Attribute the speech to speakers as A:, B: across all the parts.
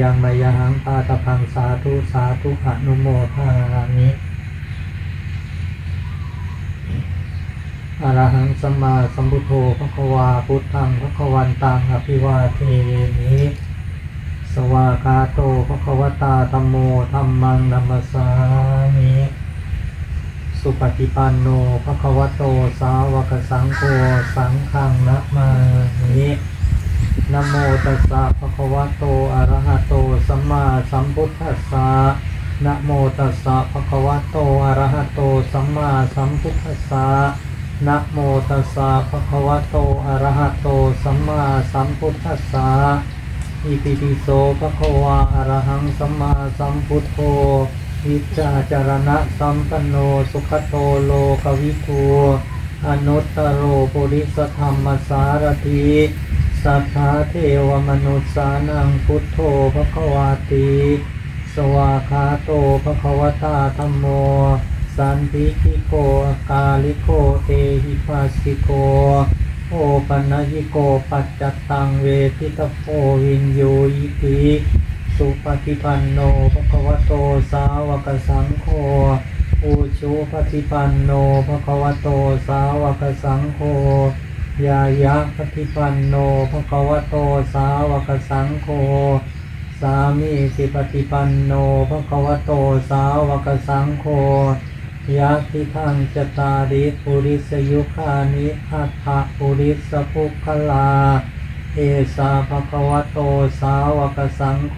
A: ยังมายหังปาตพังสาธุสาธุอนุโมทามิอรหังสัมมาสัมพุทโธพระควาพุทธังพระควันตังอภิวาเทมิสวากาโตพระควตาธัมโมธัมมังนัมมสสามิสุปฏิปันโนภควโตสาวกสังโฆสังฆังนะมานิ นะโมตัสสะภะคะวะโตอะระหะโตสัมมาสัมพุทธัสสะนะโมตัสสะภะคะวะโตอะระหะโตสัมมาสัมพุทธัสสะนะโมตัสสะภะคะวะโตอะระหะโตสัมมาสัมพุทธัสสะอิติปิโสภะคะวะอะระหังสัมมาสัมพุทโธวิจาจารณะสัมปันโนสุขโตโลกวิทูอนุตตโรปุริสธรรมสารถี สัทธาเทวมนุษย์สานังพุทโธภควาติสวาคาโตภควตาธรรมโม สันติทิโกกาลิโกเอหิปัสสิโก โอปัญญิโกปัจจตังเวทิตโพวินโยยิติสุปฏิปันโนภควโตสาวกสังโฆอุชุปฏิปันโนภควโตสาวกสังโฆ ยายะปฏิปันโนภควโตสาวกสังโฆสามีสิปฏิปันโนภควโตสาวกสังโฆยะทิทังจตาริปุริสยุคานิอัตถะปุริสภุคลา เอสาภะคะวะโตสาวกสังโฆ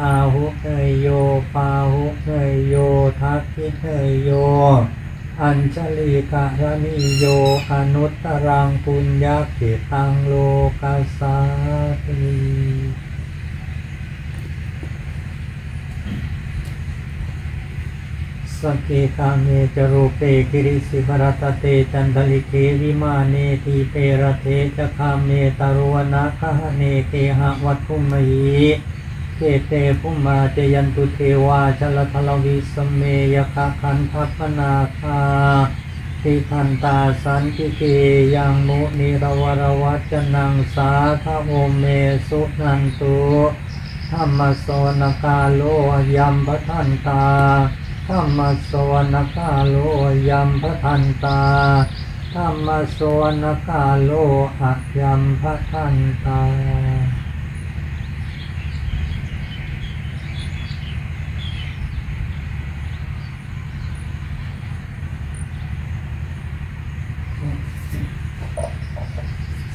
A: อาหุเนยโยปาหุเนยโยทักขิเนยโย อัญชลีกะระนิโยอนุตตรังปุญญาเกตังโลกัสาติสกเกคาเมจรูเปกิริสิภรตเตจันทลิเกวิมาเนทีเปรเทจะคาเมตารวนาคหเนเกหะวัตคุมยี เกเตภุมาเจยันตุเทวาชลทลวิสเมยคาคันทัพนาคาติคันตาสันติเกยังมุนิรวรวัจนังสาทโมเมสุนันตุธรรมโสนกาโลยัมปทันตาธรรมสวนกาโลยัมพทันตาธรรมสวนกาโลอะยัมพทันตา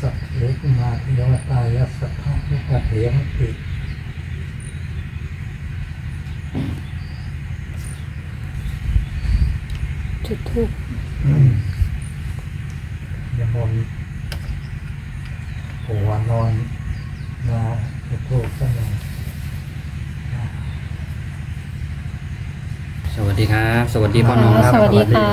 A: สัพเพกุมาเทวตายสสัทธานุปเทมติ
B: จุดทูบ
A: ยมนหัวนอนมาจะโทษสักหน่อย
C: สวัสดีครับ สวัสดีพ่อน้องครับ
B: สวัสดีค่ะ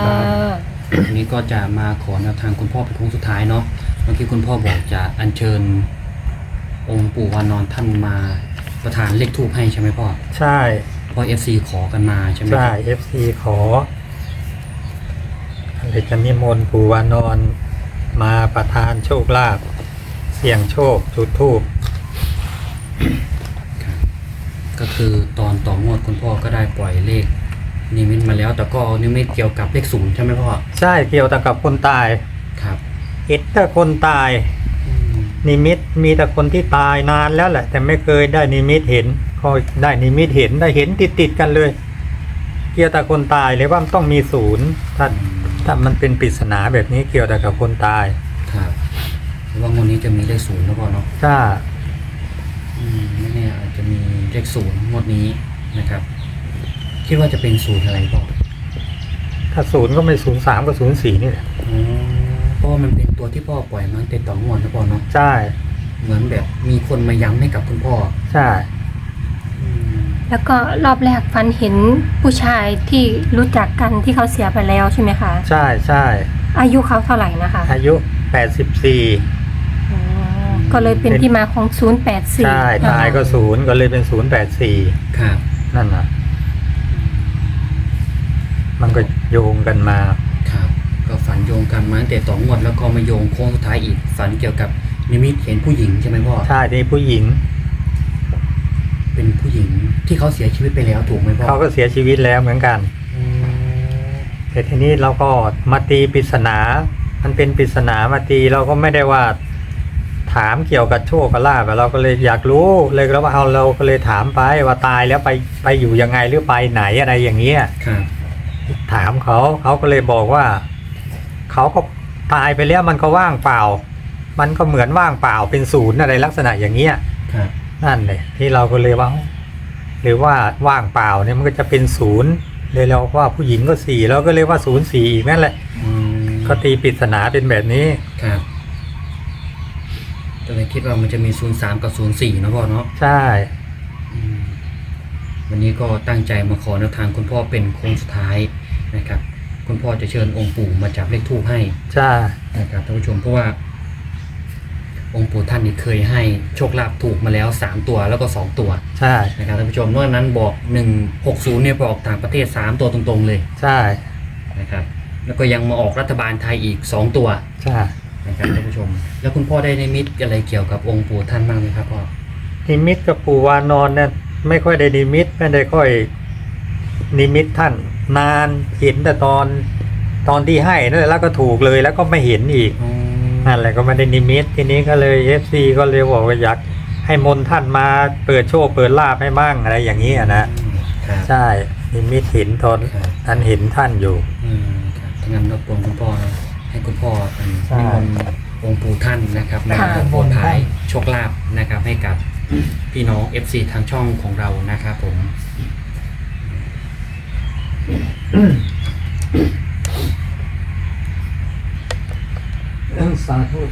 C: วันนี้ก็จะมาขอแนวทางคุณพ่อเป็นโค้งสุดท้ายเนาะเมื่อกี้คุณพ่อบอกจะอัญเชิญ องค์ปู่วานอนท่านมาประทานเลขทูปให้ใช่ไหมพ่อ
A: ใช่
C: เพ่อเอฟซีขอกันมาใช่ไหม
A: ใช่เอฟซีขอ อะไรจะนิมนต์ปู่วานอนมาประทานโชคลาภเสี่ยงโชคจุดทูบ
C: ครับก็คือตอนต่องวดคุณพ่อก็ได้ปล่อยเลขนิมิตมาแล้ว แต่ก็เอานิมิตเกี่ยวกับเลขศูนย์ใช่ไหมพ่อ
A: ใช่เกี่ยวแต่กับคนตาย
C: ครับ
A: เห็นแต่คนตาย
C: อืม
A: นิมิตมีแต่คนที่ตายนานแล้วแหละ แต่ไม่เคยได้นิมิตเห็นพอได้นิมิตเห็นได้เห็นติดติดๆกันเลย เกี่ยวแต่คนตายเลยว่ามันต้องมีศูนย์ถ้า ถ้ามันเป็นปริศนาแบบนี้เกี่ยวแต่กับคนตาย
C: ครับหรือว่างวดนี้จะมีเลขศูนย์นะพ่อเนาะ
A: ถ้า
C: อืมไม่แน่อาจจะมีเลขศูนย์งวดนี้นะครับ คิดว่าจะเป็นศูนย์อะไรพ่อ
A: ถ้าศูนย์ก็ไม่ศูนย์สามก็ศูนย์สี่นี่แหละ
C: อ๋อเพราะว่ามันเป็นตัวที่พ่อปล่อยมาตั้งแต่ต่องวดนะพ่อเนาะ
A: ใช่
C: เหมือนแบบมีคนมาย้ำให้กับคุณพ่อ
A: ใช่
C: อืม
B: แล้วก็รอบแรกฟันเห็นผู้ชายที่รู้จักกันที่เขาเสียไปแล้วใช่ไหมคะ
A: ใช่ใช่
B: อายุเขาเท่าไหร่นะคะ
A: อายุแปดสิบสี่
B: อ๋อก็เลยเป็นที่มาของ 084
A: ใช่ตายก็ศูนย์ก็เลยเป็นศูนย์แปดสี่
C: ครับ
A: นั่นน่ะ มันก็โยงกันมา
C: ครับ ก็ฝันโยงกันมาตั้งแต่ต่องวดแล้วก็มาโยงโค้งสุดท้ายอีกฝันเกี่ยวกับนิมิตเห็นผู้หญิงใช่ไหมพ่อ
A: ใช่นี่ผู้หญิง
C: เป็นผู้หญิงที่เขาเสียชีวิตไปแล้วถูกไหมพ่อ
A: เขาก็เสียชีวิตแล้วเหมือนกัน
C: อืม
A: แต่ทีนี้เราก็มาตีปริศนา มันเป็นปริศนามาตีเราก็ไม่ได้ว่า ถามเกี่ยวกับโชคกับลาบเราก็เลยอยากรู้เลยแล้วว่าเอาเราก็เลยถามไปว่าตายแล้วไปไปอยู่ยังไงหรือไปไหนอะไรอย่างเงี้ย
C: ครับ
A: ถามเขาเขาก็เลยบอกว่า เขาก็ตายไปแล้วมันก็ว่างเปล่า มันก็เหมือนว่างเปล่าเป็นศูนย์อะไรลักษณะอย่างเงี้ย
C: ครับ
A: นั่นเลยที่เราก็เลยว่าหรือว่าว่างเปล่าเนี่ยมันก็จะเป็นศูนย์เลยเราว่าผู้หญิงก็สี่เราก็เลยว่าศูนย์สี่อีกนั่นแหละ
C: อืม
A: ก็ตีปริศนาเป็นแบบนี้
C: ครับก็เลยคิดว่ามันจะมีศูนย์สามกับศูนย์สี่นะพ่อเนาะ
A: ใช่
C: อืมวันนี้ก็ตั้งใจมาขอแนวทางคุณพ่อเป็นโค้งสุดท้ายนะครับ คุณพ่อจะเชิญองค์ปู่มาจับเลขทูปให้
A: ใช่
C: นะครับท่านผู้ชมเพราะว่า องค์ปู่ท่านนี่เคยให้โชคลาภถูกมาแล้วสามตัวแล้วก็สองตัว
A: ใช่
C: นะครับท่านผู้ชมนอกจากนั้นบอกหนึ่งหกศูนย์เนี่ยไปออกต่างประเทศสามตัวตรงๆเลย
A: ใช่
C: นะครับแล้วก็ยังมาออกรัฐบาลไทยอีกสองตัว
A: ใช่
C: นะครับท่านผู้ชม แล้วคุณพ่อได้นิมิตอะไรเกี่ยวกับองค์ปู่ท่านบ้างไหมครับพ่อ
A: นิมิตกับปู่วานอนเนี่ยไม่ค่อยได้นิมิตไม่ได้ค่อยนิมิตท่าน นานเห็นแต่ตอนตอนที่ให้นั่นแหละแล้วก็ถูกเลยแล้วก็ไม่เห็นอีก
C: อ๋อ
A: นั่นแหละก็ไม่ได้นิมิต ทีนี้ก็เลยเอฟซีก็เลยบอกว่าอยากให้มนต์ท่านมาเปิดโชคเปิดลาภให้มั่งอะไรอย่างนี้อะนะ ครับใช่ นิมิตเห็นตอน
C: ครับ
A: ท่านเห็นท่านอยู่
C: อืมครับถ้างั้นรบกวนคุณพ่อให้คุณพ่อเป็น
A: ใช่
C: นิมนต์องค์ปู่ท่านนะครับมา
B: ค่ะ
C: โปรดภายโชคลาภนะครับให้กับพี่น้อง FC ทางช่องของเรานะครับผม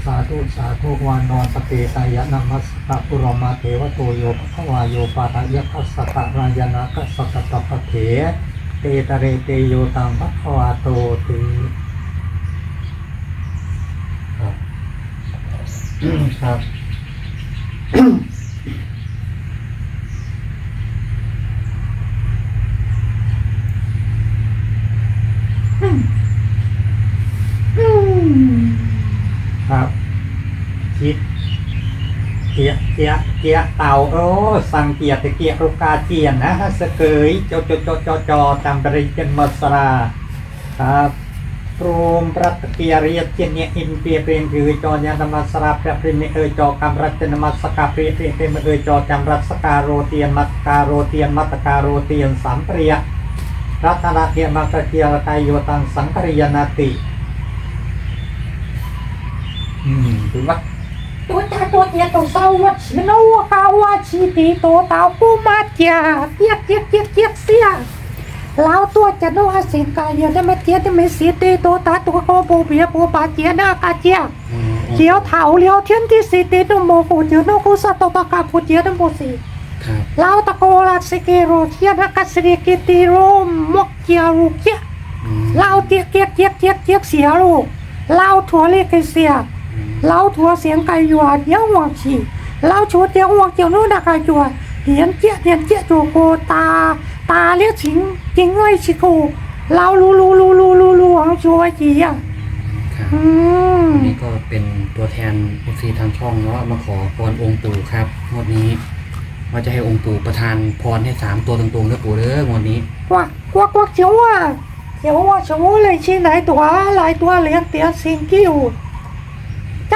A: สาธุสาธุสาธุวานอนสเตสายนามัสตะปุรมาเทวโตโยภควายโยปาทายพัสสะตะรายนากัสสะตะตะพะเถเตตะเรเตโยตังภควาโตติครับคิดเกียเกียเกียเต่าโอ้สังเกียตะเกียรุกาเจียนนะฮะสเกยจอจอจอจอจอตามบริเจนมสราครับพรมรัตเกียเรียเจียนเนี่ยอินเปียเปรนคือจอยานมัสราพระพริมเอยจอกรรมรัตนมัสกาเปรียเปเปมเอยจอกรรมรัสกาโรเตียนมัตกาโรเตียนมัตกาโรเตียนสามเปรียรัตนาเทียมัตเกียรกายโยตังสังกริยนาติ อืมถือว่า
D: ตัวตาตัวเตียตัวเศร้าวัดชิโนวกาวาชีตีตัวตาปูมาเจียเกียกเกียกเกียกเกียกเสียเราตัวจะโนอาสิงกายเยได้มาเจียได้ไม่เสียตีตัวตาตัวโกโบเบียปูปาเจียนากาเจียเจียวเถาเลี้ยวเทียนที่สีตีนโมโหเจียวนกุสัตตกาพุเจียนโมสีเราตะโกลาสิเกโรเทียนกัสเรกิติโรมมกเจียรูเกียเราเจียกเจียกเจียกเจียกเจียกเสียลูกเราถั่วเล็กเสีย
C: เล้า
D: ทัวเสียงไก่ยัวเดี๋ยวห่วงฉี่เล้าชูเดี๋ยวห่วงเจียวนู่นดักไก่ยัว
C: เหี
D: ยนเจี๊ยเหียนเจี๊ยโจโกตา ตาเลี้ยวฉิงจิงเอ้ชิโกเล้า
C: รู้รู้
D: รู้รู้รู้รู้ของชัวจีอะ
C: นี่ก็เป็นตัวแทนเอฟซีทางช่องเนาะมาขอพรองค์ปู่ครับงวดนี้ว่าจะให้องค์ปู่ประทานพรให้สามตัวตรงๆนะปู่เด้องวดนี้
D: กวักกวักกวักเจียวอะเจียวอะเจียวเลยชี้ไหนตัวหลายตัวเลี้ยงเตี้ยสิงกิ้ว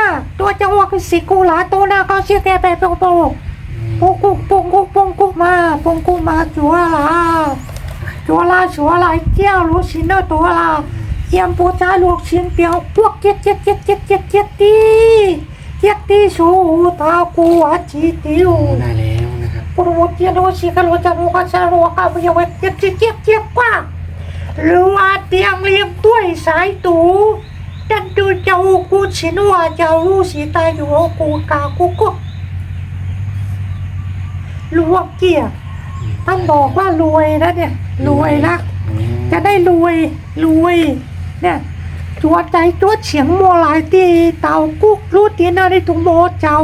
D: à chiếu lấy chi này tua lại tua liền tiếng xin kêu ta tua cho hoa cái xì cô lá tô na con chia kè bè bông bông ปงกุปงกุปงกุมาปงกุมาจัวลาจัวลาจัวลาเจ้าลูกชิ้นเนอตัวลาเยี่ยมปูจ้าลูกชิ้นเปียวพวกเจ็ดเจ็ดเจ็ดเจ็ดเจ็ดเจ็ดตีเจ็ดตีสูตากูอาจีติว
C: ได้แล้วนะครับ
D: ปรุเจียโนชิกาโลจารุกาชาโรกาเบียวเจ็ดเจ็ดเจ็ดเจ็ดกว่าหรือว่าเตียงเลี้ยงด้วยสายตู ดันดูเจ้ากูชินว่าเจ้าลูกสีตายอยู่กูกากูก็รวมเกียรติท่านบอกว่ารวยนะเนี่ย รวยนะ
C: อืม
D: จะได้รวยรวย เนี่ยจัวใจจัวเฉียงมัวหลายตีเต่ากุ๊กรู้ตีนาได้ถุงโมเจ้า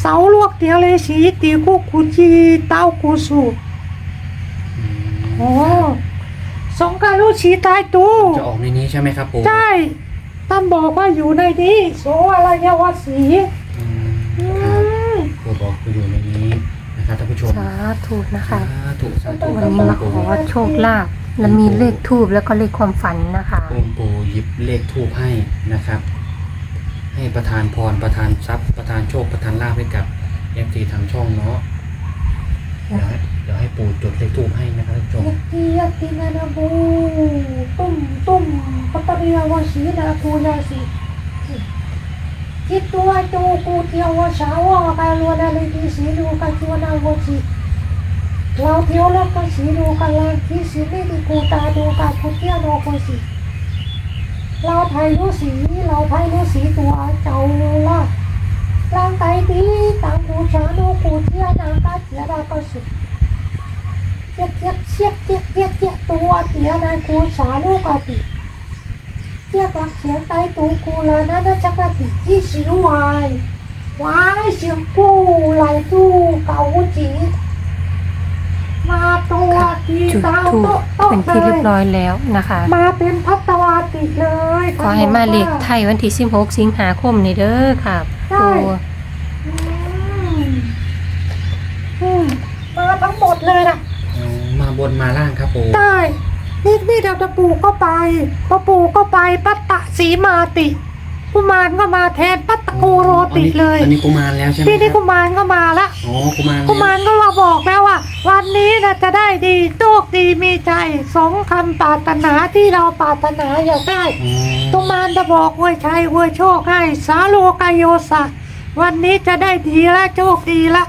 D: เสาลวกเตียเลยสีตีกุ๊กกูจีเต้ากูสู
C: อืม
D: โอ้สองการรู้สีตายตู
C: จะออกในนี้ใช่ไหมครับปู่
D: ใช่ ท่านบอกว่าอยู่ในนี้โสอะไรเยาวสี
C: อืม
D: อื
C: ครับ
D: ม
C: ปู่บอกไปอยู่ในนี้นะครับท่านผู้ชม
B: สาธุนะคะ
C: สาธุสาธุ
B: วันนี้มาขอโชคลาภและมีเลขทูบแล้วก็เลขความฝันนะคะ
C: องค์ปู่หยิบเลขทูปให้นะครับ ให้ประธานพรประธานทรัพย์ประธานโชคประธานลาภให้กับเอฟซีทางช่องเนาะเดี๋ยวให้ เดี๋ยวให้ปู่จดเลขทูปให้นะครับท่านผู้ชม
D: ยักษ์ยักษ์นานาบูตุ้มตุ้มปัตตรียวสีนาทูยาสีคิดตัวจูกูเที่ยวสาวกาลวนาลิทีสีดูกาจวนาวสีเราเที่ยวแล้วก็สีดูกันลานที่สีไม่ดีกูตาดูกาพุทเทียวนอกสีเราไทยรู้สีเราไทยรู้สีตัวเจ้าละร่างกายดีตามบูชาโนกูเที่ยวนางกาเสียดาก็สุด เจี๊ยบเจี๊ยบเจี๊ยบเจี๊ยบเจี๊ยบเจี๊ยบตัวเตียนายกูสาลูกอาติเจี๊ยบรักเสียงไตตูกูลานานาจักรติที่สิวายวายเสียงกูไหลตู้เก่าจีมาตัวตี
B: จุด
D: ตา
B: ทูบ
D: โต๊ะโต๊ะ
B: เป็นที่
D: เล
B: เรีย
D: ย
B: บร้อยแล้วนะคะ
D: มาเป็นพัตวาติเลย
B: ขอให้มาเลขไทยวันที่16สิงหาคมนี่เด้อค่ะปู
D: อืมอืมมาทั้งหมดเลยนะ
C: อ๋อมา บนมาล่างครับปู่
D: ได้นี่นี่เดี๋ยวจะปูก็ไปพอปูก็ไปปัตตะสีมาติกุมารก็มาแทนปัตตะกูโรติเลย
C: อันนี้กุมารแล้วใช่ไหม
D: พี่นี่
C: ค
D: กุ
C: รับ
D: มารก็มาละ
C: อ๋อกุมาร
D: กุมารก็มาบอกแล้วว่า วันนี้นะจะได้ดีโชคดีมีใจสมคำปรารถนาที่เราปรารถนาอยากได้
C: อ๋อ
D: กุมารจะบอกอวยชัยอวยโชคให้สาโลกายโยสะวันนี้จะได้ดีละโชคดีละ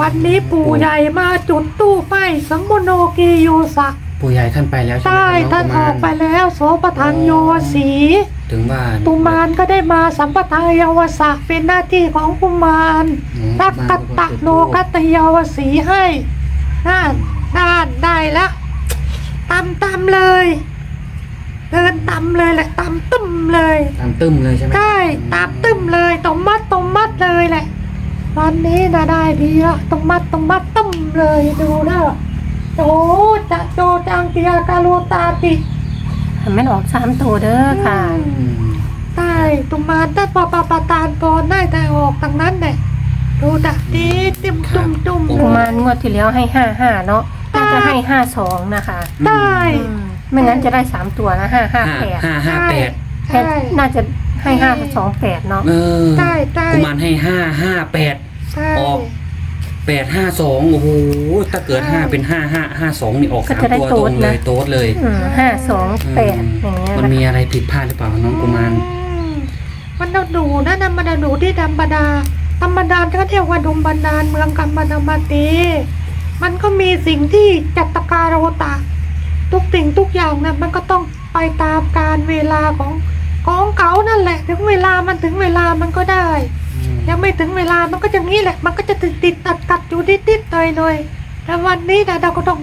D: วันนี้ปู่ใหญ่มาจุดตู้ไฟสัมโมโนกีโยสะ
C: ปู่ใหญ่ท่านไปแล้วใช่ไหม
D: ใช่
C: ครับ
D: ท่านอ
C: น้
D: อ
C: อง
D: ก
C: กุ
D: ไป
C: มาร
D: แล้วโสปทานโยสี
C: ถึงว่า
D: ตุมารก็ได้มาสัมปทานเยาวสะเป็นหน้าที่ของกุมาร
C: อ๋อ
D: รักกัตตะโลกัตตเยาวสีให้น่านน่านได้แล้วตำตำเลยเดินตำเลยแหละตำตึ้มเลย
C: ตามตึ้มเลยใช่ไหม
D: ได้ตามตึ้มเลยตรงมัดตรงมัดเลยแหละ วันนี้นะได้ดีละตรงมัดตรงมัดตึ้มเลยดูนะโจจะโจจังเตียกาโลตาติ
B: ให้มันออกสามตัวเด้อค่ะ
C: อืม
D: ได้ตุมานได้ปะปะปะตานปอนได้แต่ออกทางนั้นเลยดูดักดีติมตุ่มตุ่ม
B: กุมารงวดที่แล้วให้55เนาะน่าจะให้52นะคะ
D: ได้
B: อืมไม่งั้นจะได้3ตัวนะ
C: ห้า
B: 558
C: ห้าห้าแปด
B: แค่
D: ใช่
B: น่าจะให้528เนาะ
C: เออ
D: ได้ได้
C: กุมารให้ห้าห้าแปด
D: ใช่
C: ออก แปดห้าสองโอ้โหถ้าเกิดห้าเป็นห้าห้าห้าสองนี่ออก
B: ก็
C: สาม
B: จะได้
C: ตัวตรง
B: โต๊ด
C: เล
B: นะ
C: ยโต๊ดเลย
B: อืม528อย่างเงี้ย
C: มัน
B: นะ
C: มีอะไรผิดพลาดหรือเปล่าน้องกุมาร
D: อืมมันเอาหนูนะนะมันเอาหนูที่ธรรมดาธรรมดาก็เรียกว่าดงบันดาลเมืองกัมปนามาตีมันก็มีสิ่งที่จัตตการโรตะทุกสิ่งทุกอย่างนะมันก็ต้องไปตามการเวลาของ ของเขานั่นแหละ ถึงเวลามันถึงเวลามันก็ได้ ยังไม่ถึงเวลามันก็อย่างนี้แหละ มันก็จะติดติดตัดตัดอยู่นิดนิดหน่อยหน่อยแต่วันนี้นะเราก็ต้อง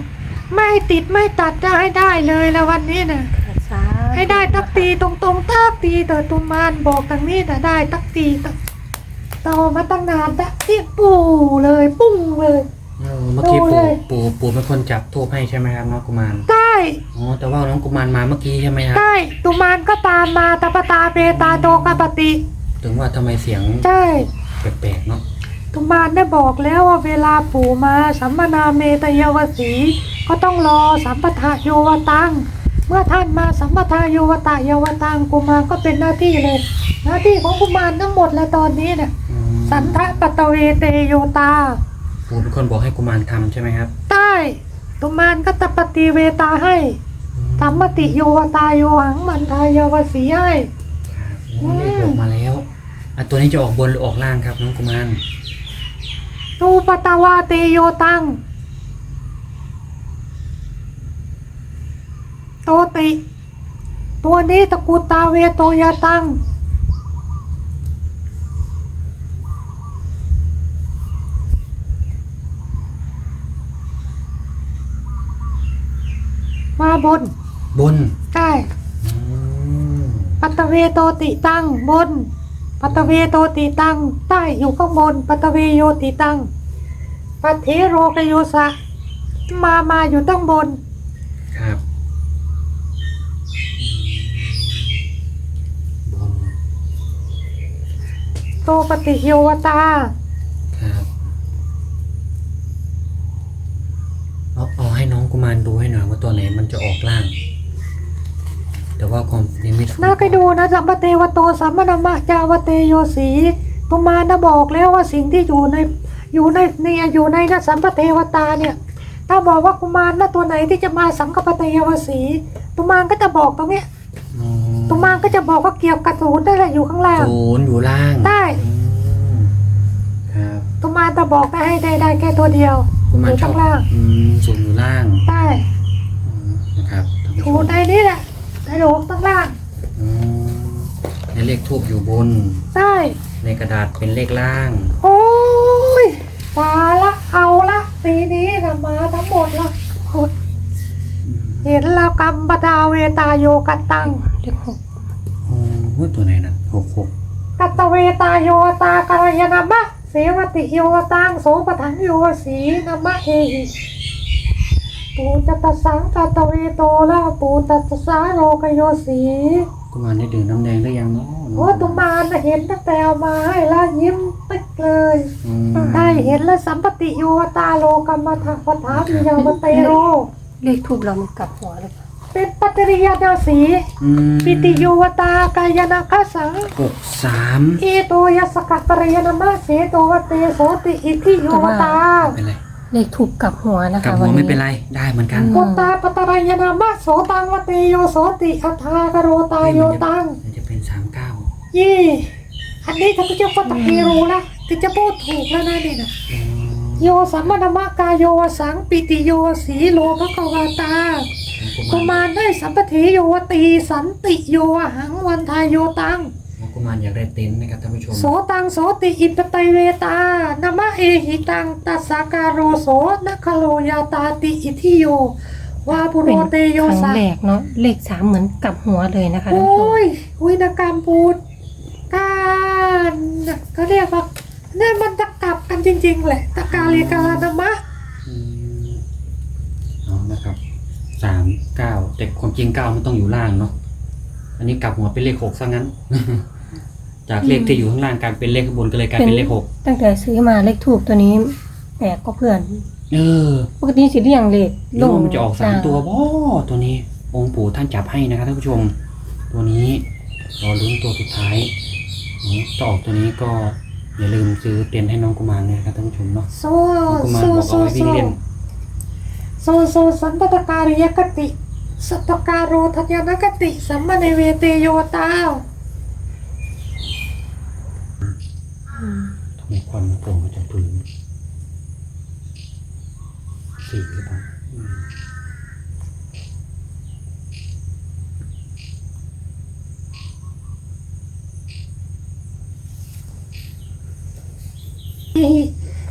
D: ไม่ติดไม่ตัดจะให้ได้เลยแล้ววันนี้นะ
B: สาธุ
D: ให้ได้ตักตีตรงตรงๆตักตีแต่ตุมานบอกทางนี้นะได้ตักตีตักโตมาตั้งนานตักที่ปู่เลยปุ้งเลย
C: เออเมื่อกี้
D: ดู
C: ปู่
D: เลย
C: ปู่ปู่เป็นคนจับทูบให้ใช่ไหมครับน้องกุมาร
D: ได้
C: อ๋อแต่ว่าน้องกุมารมาเมื่อกี้ใช่ไหมครับ
D: ได้ตุมานก็ตามมาตาปตาเปตาโตกปติ
C: ถึงว่าทำไมเสียง
D: ใช่
C: แปลกๆเนาะ
D: ตุมานได้บอกแล้วว่าเวลาปู่มาสัมมนาเมตยวสี ก็ต้องรอสัมปทาโยวตัง เมื่อท่านมาสัมปทาโยวตะเยวตังกุมารก็เป็นหน้าที่เลย หน้าที่ของกุมารทั้งหมดแล้วตอนนี้เนี่ย
C: อืม
D: สันทะปตเวเตโยตา
C: ปู่เป็นคนบอกให้กุมารทำใช่ไหมครับ
D: ใต้ตุมานก็ตปฏิเวตาให้ธรรมติโยวตาโยหังมันทายเยวสีให้
C: ครับโอ้เลขออกมาแล้วอะตัวนี้จะออกบนหรือออกล่างครับน้องกุมาร
D: ตูปตาวาเตโยตัง โตติ ตัวนี้ตะกุตาเวโตยาตัง บน
C: บน
D: ใช่
C: อืม
D: ปัตตเวโตติตังบน ปัตตเวโตติตังใต้อยู่ข้างบน ปัตตเวโยติตังปัทเทโรกโยสะ มามาอยู่ตั้งบน
C: ครับบน
D: โตปฏิโยวตา
C: ครับารดูให้หน่อยว่าตัวไหนมันจะออกล่าง แต่ว่าความ นิมิต
D: นาไปดูนะสัมปเทวโตสัมมนามะจาวเตโยสีกุมารนะบอกแล้วว่าสิ่งที่อยู่ในอยู่ในเนี่ยอยู่ในนะสัมปเทวตาเนี่ย ถ้าบอกว่ากุมารนะตัวไหนที่จะมาสังกปเทวสีกุมารก็จะบอกตรงเนี้ยกุมารก็จะบอกว่าเกี่ยวกับศูนย์ได้แหละอยู่ข้างล่าง
C: ศูนย์อยู่ล่าง
D: ได้
C: ครับ
D: กุมารจะบอกได้ให้ได้ได้แค่ตัวเดียว
C: กุ
D: อ
C: มาร
D: ยู่
C: ชอ
D: ข้า
C: บ
D: งล่าง
C: ศูนย์อยู่ล่าง
D: ได้
C: นะครับท่านผู้ช
D: อยู่
C: ม
D: ในนี้แหละในหลวงข้างล่าง
C: ในเลขทูบอยู่บน
D: ได้
C: ในกระดาษเป็นเลขล่าง
D: โอ้ยตายละเอาละปีนี้นะมาทั้งหมดละโอ้ยเห็นแล้วกรรมปดาเวตาโยกันตัง
B: เลขหก
C: โอ้โหตัวไหนนะหกหก
D: กัตตเวตาโยตากรยานามะเสวติโยตังโสปทังโยสีนามะเอหิปูจัตตสังกัตตเวโตละปูตัตสาโรกโยสี
C: กุมารได้ดื่มน้ำแดงได้ยังเนาะ
D: โอ้ตุมานน่ะเห็นตั้งแต่เอามาให้แล้วยิ้มปิ๊กเลย
C: อืม
D: ได้เห็นแล้วสัมปติโยตาโลกัมมาทางปฐามิยาวเตโร
B: เลขทูบเรามันกลับหัวเลยค่ะ
D: เป็นปัตตริยาดาสี
C: อืม
D: ปิติโยวตากายนาคสัง
C: หกสาม
D: เอโตยสกัตตรยนามาเสโตวเตโสติอิทิโยวตา
C: ไม่เป็นไร
B: เลขทูบกลับหัวนะคะ
C: กลับหัว
B: วันนี้
C: ไม่เป็นไรได้เหมือนกัน
D: โกตาปตรยนามาโสตังวเตโยโสติอัฏฐากโรตาโยตัง
C: มันจะเป็นสามเก้า
D: ยี่อันนี้ถ้าเจ้าก็ตะกีรู้ละที่จะพูดถูกแล้วนะนี่นะโยสัมมนามกายโยสังปิติโยสีโลภกวาตากุมารได้สัมปทิโยวตีสันติโยหังวันทายโยตัง
C: กุมารอยากได้เต็นท์นะครับท่านผู้ชม
D: โสตังโสติอิปไตเวตานามะเอหิตังตัสสาการโรโสนัคโลยาตาติอิทิโยวาปุโร
B: เป็น
D: เตโย
B: ครั้ง
D: สา
B: แรกเนาะเลขสามเหมือนกลับหัวเลยนะคะ
D: โอ
B: ท่านผู้ชม้
D: ยวินกรรมพูดการเขาเรียกว่าเนี่ยมันจะกลับกันจริงๆแหละตะกาลีกาลนามะ
C: อืมเอานะครับสามเก้าแต่ความจริงเก้ามันต้องอยู่ล่างเนาะ อันนี้กลับหัวเป็นเลขหกซะงั้น จากเลขที่อยู่ข้างล่างกลายเป็นเลขข้างบนก็เลยกลายเป็นเลขหก
B: ตั้งแต่ซื้อมาเลขทูบตัวนี้แปลกก็เพื่อน
C: เออ
B: ปกติสิเรียงเลข
C: ลงมันจะออกสามตัวบ่ตัวนี้ องค์ปู่ท่านจับให้นะครับท่านผู้ชม ตัวนี้รอลุ้นตัวสุดท้ายเนาะจะออกตัวนี้ก็อย่าลืมซื้อเต็นท์ให้น้องกุมารด้วยนะครับท่านผู้ชมเนาะ
D: โซ
C: น้องกุมาร
D: โซ
C: บอก
D: โซ
C: เอาไว้
D: โซ
C: วิ่งเล่น
D: โซโซสันตตการิยกติ สัตตการโรทัญญนกติ สัมมาในเวเตโยตา
C: ทำไม ควันมันโผล่มาจากพื้นสีหรือเปล่า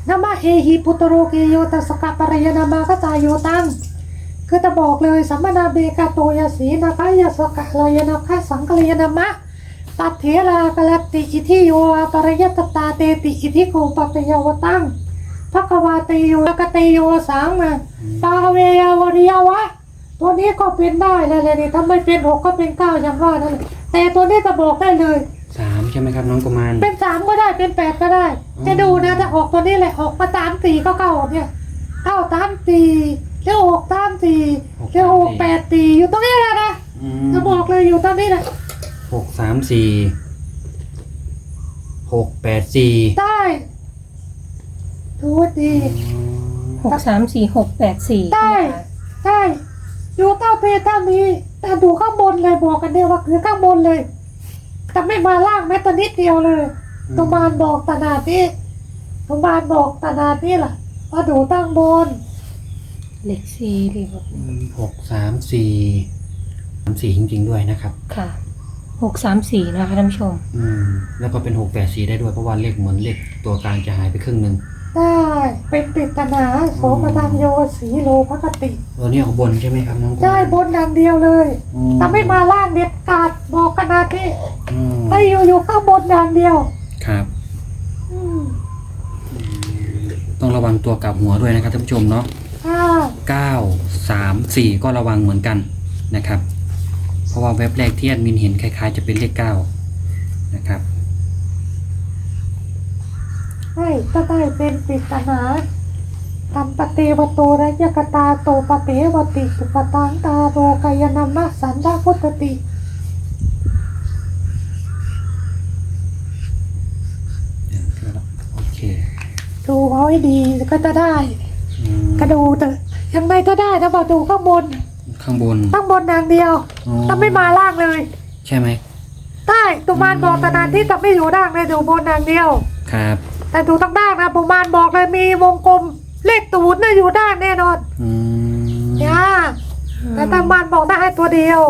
D: นามาเฮหิปุตโรเกโยตัสกะปรยนามากตายโยตังคือจะบอกเลยสัมมนาเบกาโตยสีนาคายสกะลยนาคาสังกลยนามะ ตัดเถรากลติอิทิโยอาปรยตตาเตติอิทิโกปปยาวตังภควาเตโยกเตโยสังมาปาเวยาวริยวะ ตัวนี้ก็เป็นได้เลยเลยนี่ถ้าไม่เป็นหกก็เป็นเก้าอย่างว่านั่นแหละแต่ตัวนี้จะบอกได้เลย
C: สามใช่ไหมครับน้องกุมาร
D: เป็นสามก็ได้เป็นแปดก็ได้
C: อืม
D: จะดูนะถ้าออกตัวนี้แหละออกมาตามสี่ก็เก้าเนี่ยเก้าตามสี่แล้วออกตามสี่แล้วออกแปดสี่อยู่ตรงนี้แหละนะ
C: อืม
D: จะบอกเลยอยู่ตรงนี้แหละ
C: หกสามสี่หกแปดสี่
D: ได้ดูดี
B: หกสามสี่หกแปดสี่
D: ได้ได้อยู่เต้าเพเต้านี้แต่ดูข้างบนเลยบอกกันเนี่ยว่าคือข้างบนเลยแต่ไม่มาล่างแม้แต่นิดเดียวเลยตุมานบอกตนาดนี้ตุมานบอกตนาดนี้ล่ะว่าดูตั้งบน
B: เลขสี่เลขหก
C: หกสามสี่สามสี่จริง ๆ ด้วยนะครับ
B: ค่ะ หกสามสี่นะคะท่านผู้ชม
C: อืมแล้วก็เป็นหกแปดสี่ได้ด้วยเพราะว่าเลขเหมือนเลขตัวกลางจะหายไปครึ่งหนึ่ง
D: ได้เป็นปริตนาโสมนังโยสีโลภกติ
C: ตัวนี้เอาบนใช่ไหมครับน้องกุมาร
D: ได้บนอย่างเดียวเลย
C: อืม
D: ถ้าไม่มาล่างเด็ดขาดบอกขนาดนี้
C: อืม
D: ให้อยู่อยู่ข้างบนอย่างเดียว
C: ครับ
D: อืม
C: ต้องระวังตัวกลับหัวด้วยนะครับท่านผู้ชมเนาะ
D: อ่า
C: เก้าสามสี่ก็ระวังเหมือนกันนะครับ เพราะว่าเว็บแรกที่แอดมินเห็นคล้ายๆ จะเป็นเลขเก้านะครับ
D: ให้ก็ได้เป็นปริตนาตัมปะเตวโตระยกตาโตปะเตวติสุปตังตาโรกายนามัสสันดาพุทธติ
C: โอเค
D: ดูเอาให้ดีก็จะได้
C: อืม
D: ก็ดูแต่ยังไงก็ได้ถ้าบอกดูข้างบน
C: ข้างบน
D: ข้างบนนางเดียว
C: อ๋อ
D: ถ้าไม่มาล่างเลย
C: ใช่ไหม
D: ได้ตุมานบอกแต่นานที่แต่ไม่อยู่ล่างเลยดูบนนางเดียว
C: ครับ
D: แต่ดูต้องด้านนะปุมานบอกเลยมีวงกลมเลขตูนน่ะอยู่ด้านแน่นอน
C: อืม
D: เนี่ยแต่ตามานบอกได้ให้ตัวเดียว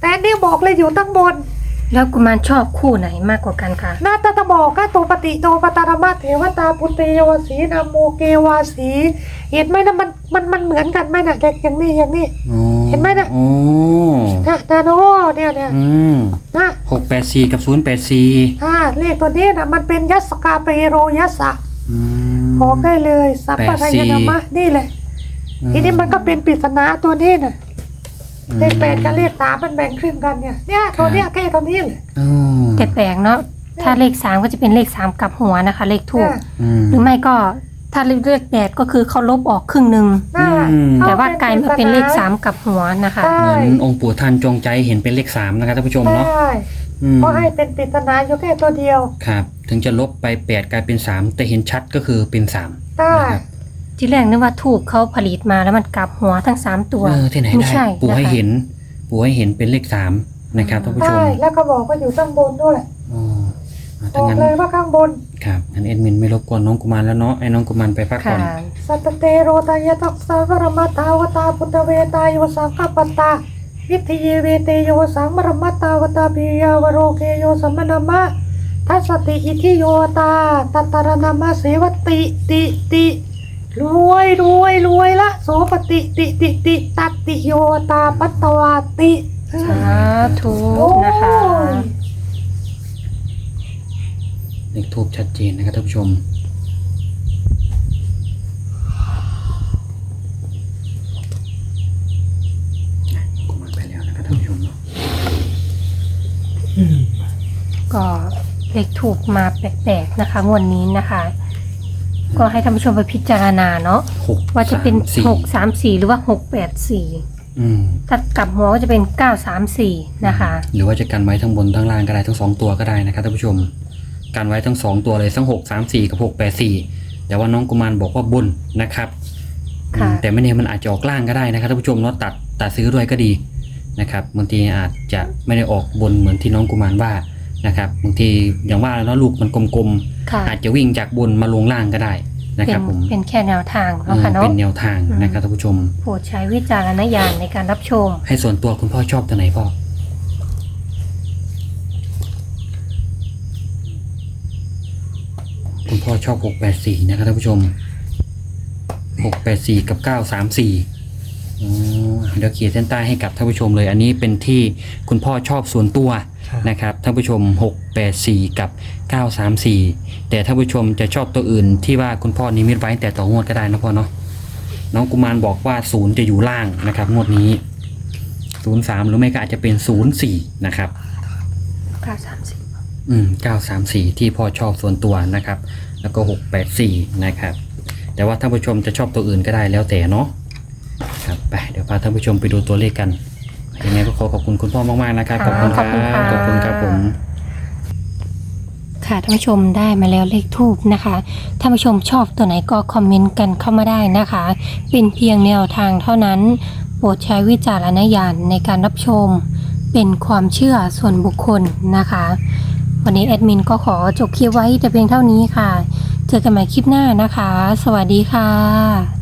D: แต่อันนี่บอกเลยอยู่ตั้งบน
B: แล้วกุมารชอบคู่ไหนมากกว่ากันคะ
D: นาตตะบอกก็ตัวปฏิโตปตารมาเทวตาพุทเทยวสีนาโมเกวาสี เห็นไหมนะมันมันมันเหมือนกันไหมนะเด็กอย่างนี้อย่างนี้
C: โอ้
D: เห็นไหมน่ะ
C: โอ้
D: นะนาโนเนี่ยเนี่ย
C: อืม
D: นะ
C: หกแปดสี่กับศูนย์แปดสี่
D: อ่าเลขตัวนี้นะมันเป็นยัสกาเปโรยัสสะ
C: อืม
D: บอกได้เลยสัพพะยนามะนี่เลยทีนี้มันก็เป็นปริศนาตัวนี้น่ะเลขแปดกับเลขสามมันแบ่งครึ่งกันเนี่ยเนี่ยตัวเนี้ยแค่ตัวนี้เลย
C: โอ้
B: แต่แปลกเนาะถ้าเลขสามก็จะเป็นเลขสามกลับหัวนะคะ เลขถูก
D: น่ะ
C: อืม
B: หรือไม่ก็ ถ้าเลขแปดก็คือเขาลบออกครึ่งหนึ่ง
D: น่ะ
C: อืม
B: แต่ว่ากลายมาเป็นเลขสามกลับหัวนะคะ
D: ใช่
C: เหมือนองค์ปู่ท่านจงใจเห็นเป็นเลขสามนะครับท่านผู้ชมเนาะ
D: ใช่
C: อืม
D: เพราะให้เป็นปริศนาอยู่แค่ตัวเดียว
C: ครับ ถึงจะลบไปแปดกลายเป็นสามแต่เห็นชัดก็คือเป็นสาม
D: ได้
C: นะครับ
B: ที่แรกนึกว่าถูกเขาผลิตมาแล้วมันกลับหัวทั้งสามตัว
C: เออที่ไหน
B: ไม่
C: ได้
B: ใช่
C: ปู่ให้
B: นะคะ
C: เห็น ปู่ให้เห็นเป็นเลขสามนะครับท่านผู้ช
D: ได้
C: ม
D: แล้วก็บอกว่าอยู่ข้างบนด้วย
C: อ๋ออะ
D: บ
C: ถ้า
D: อก
C: งั้น
D: เลยว่าข้างบน
C: ครับงั้นเอ็ดมินไม่รบกวนน้องกุมารแล้วเนาะไอ้น้องกุมารไปพักผ่
B: ค่ะ
C: อน
D: สัตเตโรตายตักสาวรมตาวตาพุทธเวตายโยสังคปตาวิทยเวเตโยสังมรมตาวตาปิยาวโรเกโยสัมมนามะทัสสติอิทิโยตาตัตตรนามะเสวติติติรวยรวยรวยละโสปติติติติตัตติโยตาปัตตวาติ
B: สาธุ
D: โอ้ย
B: นะคะ
C: เลขทูบชัดเจนนะครับท่านผู้ชมอะกุมารไปแล้วนะครับท่านผู้ชมเนาะ
B: ก็เลขถูกมาแปลกๆนะคะงวดนี้นะคะ ก็ให้ท่านผู้ชมไปพิจารณาเนาะ
C: หก
B: ว่าจะเป็น
C: สมสี่
B: หกสามสี่หรือว่าหกแปดสี่
C: อืม
B: ถ้ากลับหัวก็จะเป็นเก้าสามสี่นะคะ
C: หรือว่าจะกันไว้ทั้งบนทั้งล่างก็ได้ทั้งสองตัวก็ได้นะครับท่านผู้ชม กันไว้ทั้งสองตัวเลยทั้งหกสามสี่กับหกแปดสี่แต่ว่าน้องกุมารบอกว่าบนนะครับ
B: ค่ะ
C: อืมแต่ไม่แน่มันอาจจะออกล่างก็ได้นะครับท่านผู้ชมเนาะตัดตัดซื้อด้วยก็ดีนะครับบางทีอาจจะไม่ได้ออกบนเหมือนที่น้องกุมารว่านะครับบางทีอย่างว่าแล้วลูกมันกลม
B: ค่ะ
C: ๆ อาจจะวิ่งจากบนมาลงล่างก็ได้นะ
B: เป็
C: ครับ
B: น
C: ผม
B: เป็นแค่แนวทาง
C: เอ
B: เนาะ
C: อ
B: ค่ะเนาะ
C: เป็นแนวทาง
B: อืม
C: นะครับท่านผู้ชม
B: โปรดใช้วิจารณญาณในการรับชม
C: ให้ส่วนตัวคุณพ่อชอบตัวไหนพ่อ คุณพ่อชอบหกแปดสี่นะครับท่านผู้ชมหกแปดสี่กับเก้าสามสี่เดี๋ยวเขียนเส้นใต้ให้กับท่านผู้ชมเลย อันนี้เป็นที่คุณพ่อชอบส่วนตัว
A: ครับ
C: นะครับท่านผู้ชม 684 กับ 934 แต่ท่านผู้ชมจะชอบตัวอื่นที่ว่าคุณพ่อนิมิตไว้แต่ต่องวดก็ได้นะพ่อเนาะน้องกุมารบอกว่าศูนย์จะอยู่ล่างนะครับงวดนี้ 03 หรือไม่ก็อาจจะเป็น 04 นะครับ
B: เก้าสามสี่
C: อืม934ที่พ่อชอบส่วนตัวนะครับ แล้วก็684นะครับ แต่ว่าท่านผู้ชมจะชอบตัวอื่นก็ได้แล้วแต่เนาะครับไปเดี๋ยวพาท่านผู้ชมไปดูตัวเลขกันยังไงก็ขอขอบคุณคุณพ่อมากๆนะครับขอบคุณครับขอบคุณครับผม
B: ค่ะท่านผู้ชมได้มาแล้วเลขทูบนะคะท่านผู้ชมชอบตัวไหนก็คอมเมนต์กันเข้ามาได้นะคะ เป็นเพียงแนวทางเท่านั้น โปรดใช้วิจารณญาณในการรับชม เป็นความเชื่อส่วนบุคคลนะคะ วันนี้แอดมินก็ขอจบคลิปไว้แต่เพียงเท่านี้ค่ะ เจอกันใหม่คลิปหน้านะคะ สวัสดีค่ะ